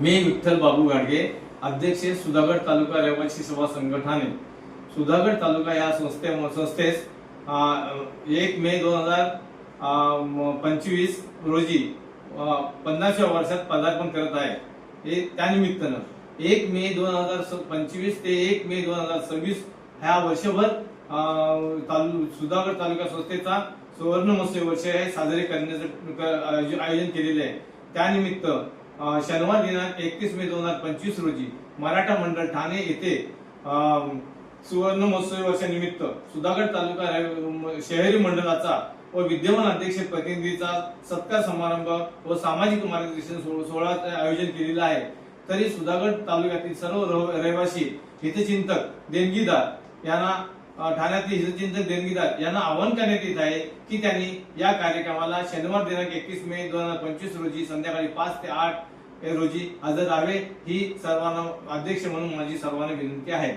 मी विठ्ठल बाबू गाडगे अध्यक्ष सुधागड तालुका रहिवासी सभा संघटनाने. सुधागड तालुका या संस्थे संस्थेस एक मे दोन हजार पंचवीस रोजी पन्नासव्या वर्षात पदार्पण करत आहे. त्यानिमित्तानं एक मे दोन हजार पंचवीस ते एक मे दोन हजार सव्वीस ह्या वर्षभर तालु सुधागड तालुका संस्थेचा सुवर्ण महोत्सव वर्ष हे साजरे करण्याचं आयोजन आयोजन केलेले आहे. त्यानिमित्त शनिवार दिनांक एकतीस मे दोन हजार पंचवीस रोजी मराठा मंडळ ठाणे येथे सुवर्ण महोत्सवी वर्षानिमित्त सुधागड तालुका शहरी मंडळाचा व विद्यमान अध्यक्ष प्रतिनिधीचा सत्कार समारंभ व सामाजिक मार्गदर्शन सो- आयोजन केलेलं आहे. तरी सुधागड तालुक्यातील सर्व रह- रहिवासी हितचिंतक देणगीदार यांना ठाण्यातील हितचिंतक देणगीदार यांना आवाहन करण्यात येत आहे की त्यांनी या कार्यक्रमाला शनिवार दिनांक एकवीस मे दोन हजार पंचवीस रोजी संध्याकाळी पाच ते आठ रोजी हजर राहावे ही सर्वांना अध्यक्ष म्हणून माझी सर्वांना विनंती आहे.